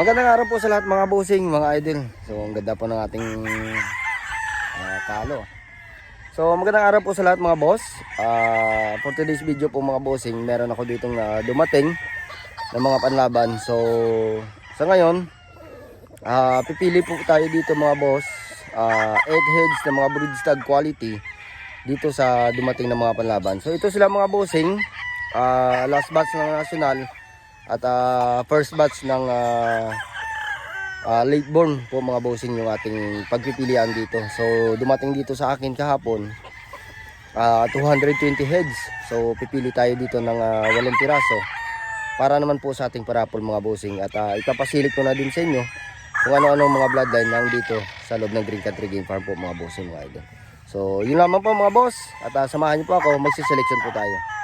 Magandang araw po sa lahat mga bossing, mga idol. So, ang ganda po ng ating ah, talo. So, magandang araw po sa lahat mga boss. Ah, for today's video po mga bossing, meron ako ditong na dumating ng mga panlaban. So, sa ngayon, ah, pipili po tayo dito mga boss. 8 heads ng mga broodstag quality dito sa dumating ng mga panlaban. So, ito sila mga bossing. Ah, last batch ng national at ah, first batch ng ah, ah, late born po mga bossing yung ating pagpipilian dito. So dumating dito sa akin kahapon ah, 220 heads. So pipili tayo dito ng ah, walong piraso para naman po sa ating parapol mga bossing at uh, ipapasilip ko na din sa inyo kung ano-ano mga bloodline lang dito sa loob ng Green Country Game Farm po mga bossing mga idol. So yun lamang po mga boss at ah, samahan niyo po ako magsiselection po tayo.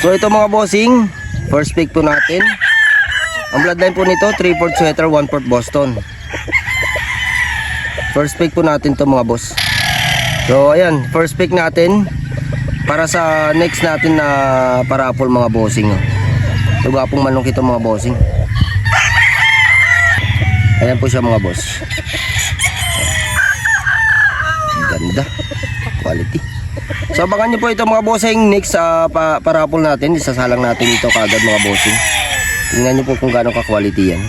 So ito mga bossing, first pick po natin. Ang bloodline po nito, 3-4 sweater, 1-4 Boston. First pick po natin to mga boss. So ayan, first pick natin para sa next natin na parapol mga bossing. oh. Ito gapong manok ito mga bossing. Ayan po siya mga boss. Ganda. Quality. So abangan nyo po ito mga bossing next sa pa parapol natin. Isasalang natin ito kagad mga bossing. Tingnan nyo po kung gaano ka-quality yan.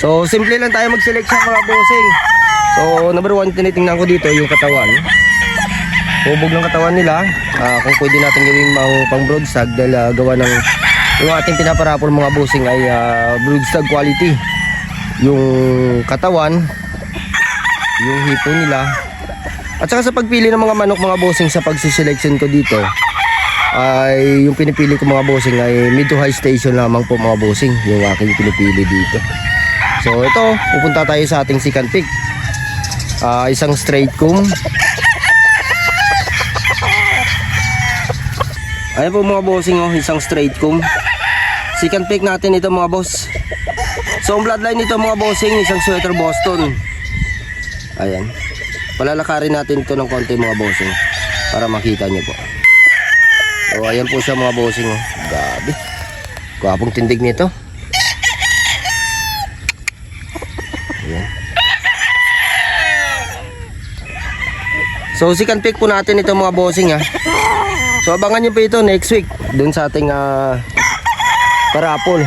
So simple lang tayo mag-select sa mga bossing. So number one tinitingnan ko dito yung katawan. Hubog ng katawan nila. Ah, kung pwede natin gawing mga pang broadsag dahil ah, gawa ng yung ating pinaparapol mga bossing ay uh, broodstag quality. Yung katawan, yung hipo nila, at saka sa pagpili ng mga manok mga bossing sa pagsiselection ko dito ay yung pinipili ko mga bossing ay mid to high station lamang po mga bossing yung aking pinipili dito. So ito, pupunta tayo sa ating second pick. Ah, isang straight comb. Ayan po mga bossing oh, isang straight comb. Second pick natin ito mga boss. So ang bloodline nito mga bossing, isang sweater Boston. Ayan. Palalakarin natin ito ng konti mga bossing para makita nyo po. So ayan po siya mga bossing. Oh. Grabe. Gwapong tindig nito. Ayan. So second pick po natin ito mga bossing ha. So abangan nyo po ito next week dun sa ating ah, parapol.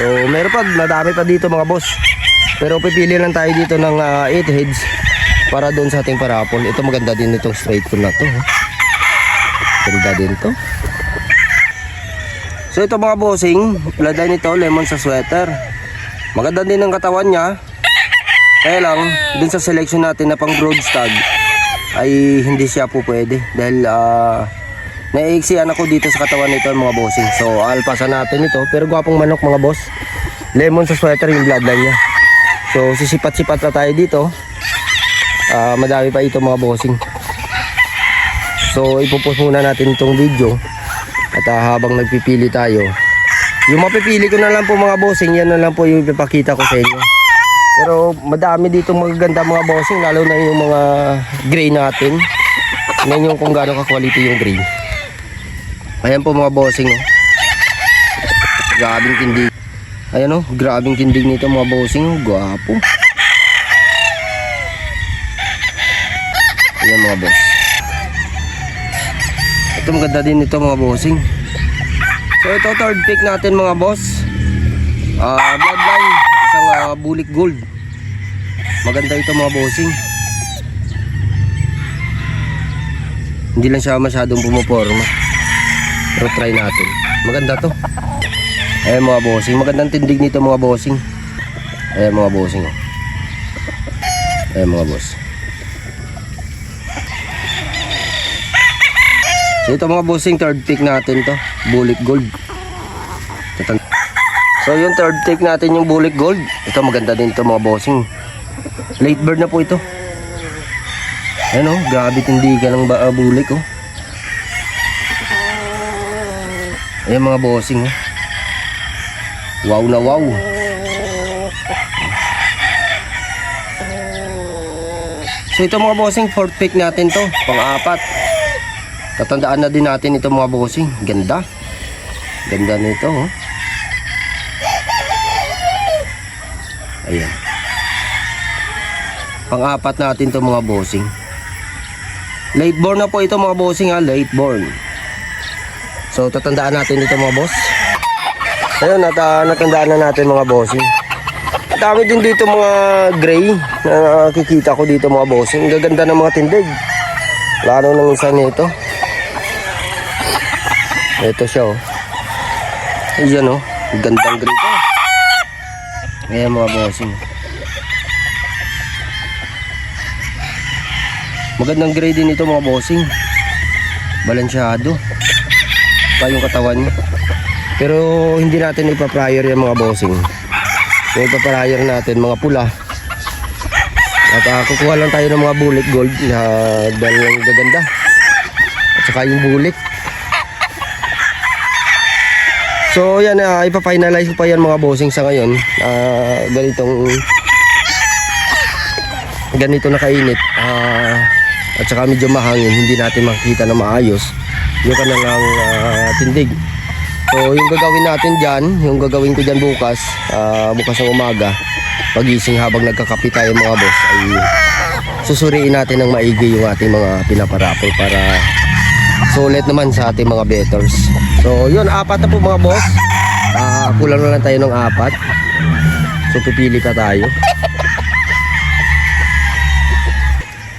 So meron pa, madami pa dito mga boss. Pero pipili lang tayo dito ng 8 heads para doon sa ating parapol. Ito maganda din itong straight ko na to. Ganda din to. So ito mga bossing, bloodline nito, lemon sa sweater. Maganda din ang katawan niya. Kaya lang, dun sa selection natin na pang broadstag ay hindi siya po pwede dahil ah naiiksian ako dito sa katawan nito mga bossing. So alpasan natin ito pero gwapong manok mga boss. Lemon sa sweater yung bloodline niya. So sisipat-sipat na tayo dito. Ah, madami pa ito mga bossing. So ipopost muna natin itong video at ah, habang nagpipili tayo. Yung mapipili ko na lang po mga bossing, yan na lang po yung ipapakita ko sa inyo. Pero madami dito magaganda mga bossing, lalo na yung mga gray natin. Tingnan yung kung gaano ka-quality yung gray. Ayan po mga bossing. Oh. Grabing tindig. Ayan oh, grabing tindig nito mga bossing. Gwapo. Ayan mga boss. Ito maganda din ito mga bossing. So ito third pick natin mga boss. Ah, bloodline, isang ah, bulik gold. Maganda ito mga bossing. Hindi lang siya masyadong pumuporma. Pero try natin. Maganda to. Ayan mga bossing. Magandang tindig nito mga bossing. Ayan mga bossing. oh. Ayan mga boss. So ito mga bossing, third pick natin to. Bulik gold. So yung third take natin yung bulik gold. Ito maganda din to mga bossing. Late bird na po ito. Ayan oh, grabe tindigan ng ba, uh, bulik oh. Ayan mga bossing. oh. Wow na wow. So ito mga bossing, fourth pick natin to, pang-apat. Tatandaan na din natin ito mga bossing. Ganda. Ganda nito, oh. Ayan. Pang-apat natin to mga bossing. Late born na po ito mga bossing ha, late born. So tatandaan natin ito mga boss. Ayun, nat ah, natandaan na natin mga bossing. Dami din dito mga gray na nakikita ko dito mga bossing. Gaganda ng mga tindig. Lalo ng isa nito. Ito siya oh. Ayan oh. Ang Gandang gray to. Ayan mga bossing. Magandang gray din ito mga bossing. Balansyado. Pa yung katawan niya. Pero hindi natin ipa-prior yan mga bossing. Yung ipa-prior natin mga pula. At ah, kukuha lang tayo ng mga bulik gold na yung gaganda. At saka yung bulik. So yan, uh, ipa-finalize ko pa yan mga bossing sa ngayon. Ah, ganitong ganito na kainit. Ah, at saka medyo mahangin, hindi natin makikita na maayos yung kanilang ah, tindig. So yung gagawin natin dyan, yung gagawin ko dyan bukas, ah, bukas ng umaga, pagising habang nagkakapi tayo mga boss, ay susuriin natin ng maigi yung ating mga pinaparapol para sulit naman sa ating mga betters. So yun, apat na po mga boss. Ah, kulang na lang tayo ng apat. So pipili pa tayo.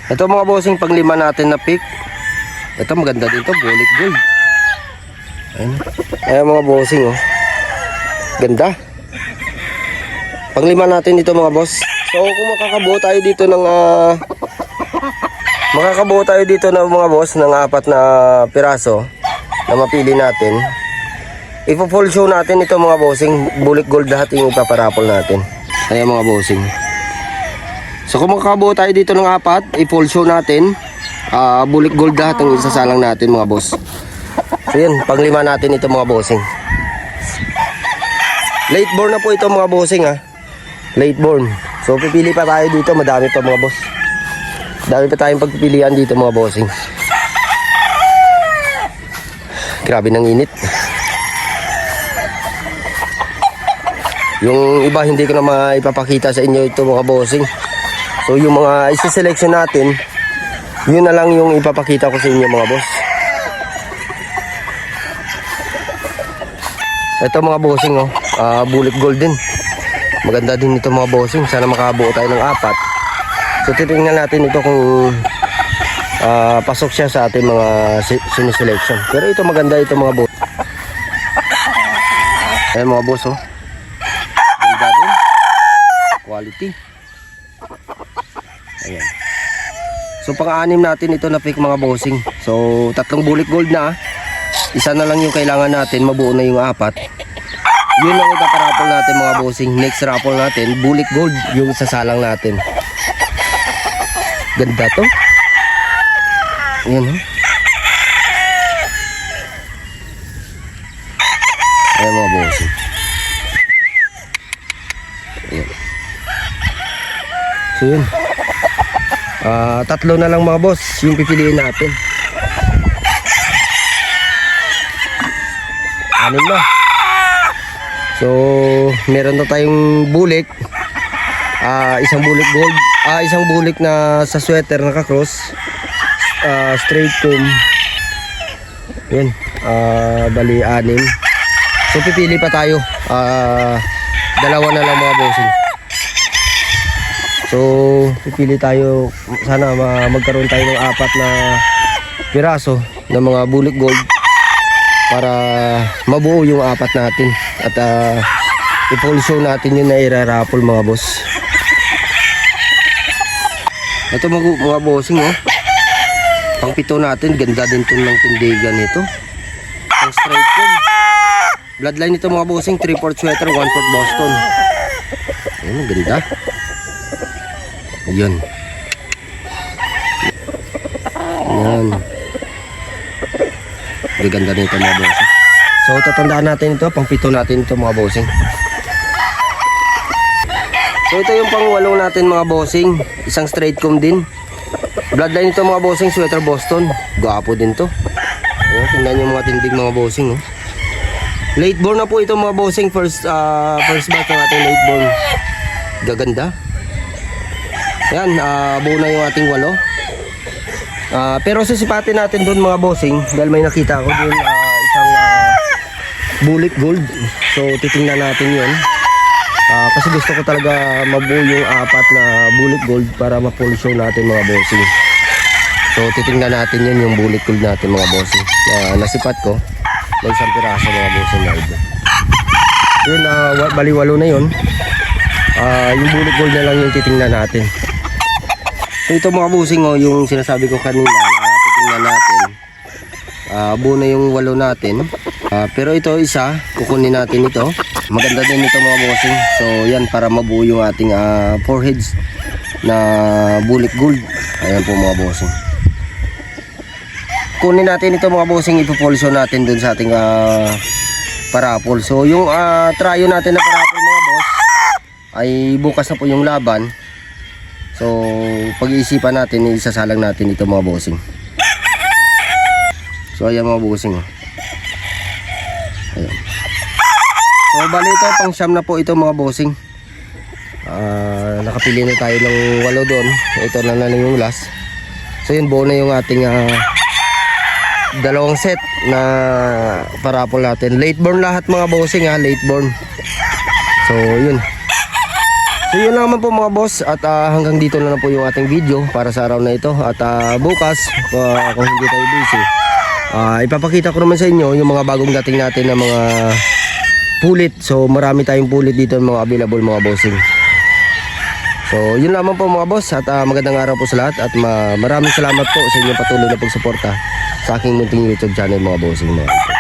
Ito mga bossing panglima natin na pick. Ito maganda dito, bulik gold. Ayun. Ayan mga bossing oh. Ganda. Panglima natin dito mga boss. So kung makakabuo tayo dito ng ah, makakabuo tayo dito ng mga boss ng apat na piraso na mapili natin. Ipo-full show natin ito mga bossing. Bulik gold lahat yung ipaparapol natin. Ayan mga bossing. So kung makakabuo tayo dito ng apat, i-full show natin. Ah, bulik gold lahat ang isasalang natin mga boss. So yun, panglima natin ito mga bossing. Late born na po ito mga bossing ha. Late born. So pipili pa tayo dito, madami pa mga boss. Dami pa tayong pagpipilian dito mga bossing. Grabe ng init. Yung iba hindi ko na maipapakita sa inyo ito mga bossing. So yung mga isa-selection natin, yun na lang yung ipapakita ko sa inyo mga boss. Ito mga bossing oh, ah, bulik golden. Maganda din ito mga bossing. Sana makabuo tayo ng apat. So titingnan natin ito kung ah, pasok siya sa ating mga si- siniselection. Pero ito maganda ito mga boss. Ayan mga boss oh. Ganda din. Quality. Ayan. So pang-anim natin ito na pick mga bossing. So tatlong bulik gold na. ah. Isa na lang yung kailangan natin, mabuo na yung apat. Yun ang ipaparapol natin mga bossing. Next raffle natin, bulik gold yung sasalang natin. Ganda to. Ayan oh. Ayan mga bossing. Ayan. So yun. Ah, tatlo na lang mga boss yung pipiliin natin. Anim na. So, meron na tayong bulik. Ah, isang bulik gold. Ah, isang bulik na sa sweater naka-cross. Ah, straight comb. Yan. Ah, bali anim. So, pipili pa tayo. Ah, dalawa na lang mga bossing. So, pipili tayo. Sana ma- magkaroon tayo ng apat na piraso ng mga bulik gold para mabuo yung apat natin at uh, i-full show natin yun na irarapol mga boss ito mga, mga bossing oh. Pang pito natin ganda din to ng tindigan nito. Pang straight ko bloodline nito mga bossing 3 4 sweater 1 4 Boston. Ayun ang ganda. Ayun. Yan ang ganda nito mga bossing. So tatandaan natin ito, pang pito natin ito mga bossing. So ito yung pang walong natin mga bossing. Isang straight comb din. Bloodline ito mga bossing, sweater Boston. Gwapo din to. Ayan, tingnan nyo mga tindig mga bossing. Oh. Late born na po ito mga bossing. First, ah, first batch ng ating late born. Gaganda. Ayan, uh, buo na yung ating walo. Ah, pero sisipatin natin doon mga bossing dahil may nakita ako doon ah, isang ah, bullet gold. So titingnan natin 'yon. Ah, kasi gusto ko talaga mabuo yung apat na bullet gold para ma-full show natin mga bossing. So titingnan natin 'yun yung bullet gold natin mga bossing. Na nasipat ko. May isang piraso mga bossing na ito. Yun, ah, wa- baliwalo na 'yun. Ah, yung bullet gold na lang yung titingnan natin. Ito mga busing oh, yung sinasabi ko kanina na natin. Ah, buo na yung walo natin. Ah, pero ito isa, kukunin natin ito. Maganda din ito mga bossing. So yan para mabuo yung ating ah, foreheads na bullet gold. Ayan po mga bossing. Kunin natin ito mga bossing, ipopolso natin dun sa ating ah, parapol. So yung ah, tryo natin na parapol mga boss ay bukas na po yung laban. So, pag-iisipan natin, isasalang natin ito mga bossing. So, ayan mga bossing. Ayan. So, bali ito, pang siyam na po ito mga bossing. Ah, nakapili na tayo ng walo doon. Ito na na lang yung last. So, yun, buo na yung ating ah, dalawang set na parapol natin. Late born lahat mga bossing ha, late born. So, yun. So yun lang naman po mga boss at ah, hanggang dito na lang po yung ating video para sa araw na ito at ah, bukas ah, kung hindi tayo busy ah, ipapakita ko naman sa inyo yung mga bagong dating natin na mga pulit. So marami tayong pulit dito mga available mga bossing. So yun lamang po mga boss. At ah, magandang araw po sa lahat. At ma- maraming salamat po sa inyong patuloy na pagsuporta sa aking munting youtube channel mga bossing mga boss.